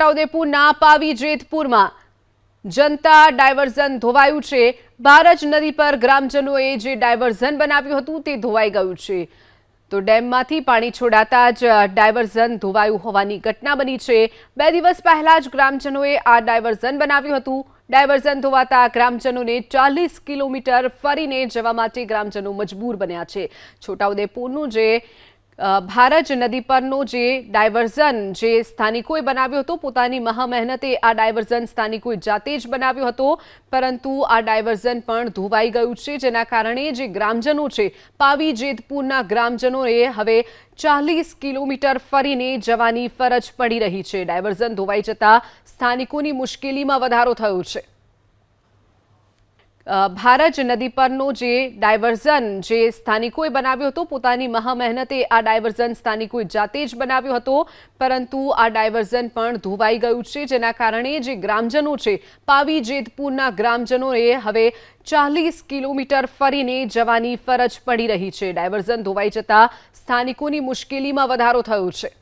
છોટાઉદેપુરના પાવી જેતપુરમાં જનતા diversion ધોવાયું છે. ભારજ નદી પર ગ્રામજનોએ જે ડાયવર્ઝન બનાવ્યું હતું તે ધોવાઈ ગયું છે. તો ડેમમાંથી પાણી છોડાતા જ ડાયવર્ઝન ધોવાયું હોવાની ઘટના બની છે. બે દિવસ પહેલા જ ગ્રામજનોએ આ ડાયવર્ઝન બનાવ્યું હતું. ડાયવર્ઝન ધોવાતા ગ્રામજનોને ચાલીસ કિલોમીટર ફરીને જવા માટે ગ્રામજનો મજબૂર બન્યા છે. છોટાઉદેપુરનું જે ભારજ નદી પરનો જે ડાયવર્ઝન જે સ્થાનિકોએ બનાવ્યો હતો, પોતાની મહા મહેનતે આ ડાયવર્ઝન સ્થાનિકોએ જાતે જ બનાવ્યો હતો. પરંતુ આ ડાયવર્ઝન પણ ધોવાઈ ગયું છે, જેના કારણે જે ગ્રામજનો છે પાવી જેતપુરના ગ્રામજનોએ હવે ચાલીસ કિલોમીટર ફરીને જવાની ફરજ પડી રહી છે. ડાયવર્ઝન ધોવાઈ જતા સ્થાનિકોની મુશ્કેલીમાં વધારો થયો છે. ભારજ નદી પરનો જે ડાયવર્ઝન જે સ્થાનિકોએ બનાવ્યો હતો, પોતાની મહા મહેનતે આ ડાયવર્ઝન સ્થાનિકોએ જાતે જ બનાવ્યો હતો. પરંતુ આ ડાયવર્ઝન પણ ધોવાઈ ગયું છે, જેના કારણે જે ગ્રામજનો છે પાવી જેતપુરના ગ્રામજનોએ હવે ચાલીસ કિલોમીટર ફરીને જવાની ફરજ પડી રહી છે. ડાયવર્ઝન ધોવાઈ જતા સ્થાનિકોની મુશ્કેલીમાં વધારો થયો છે.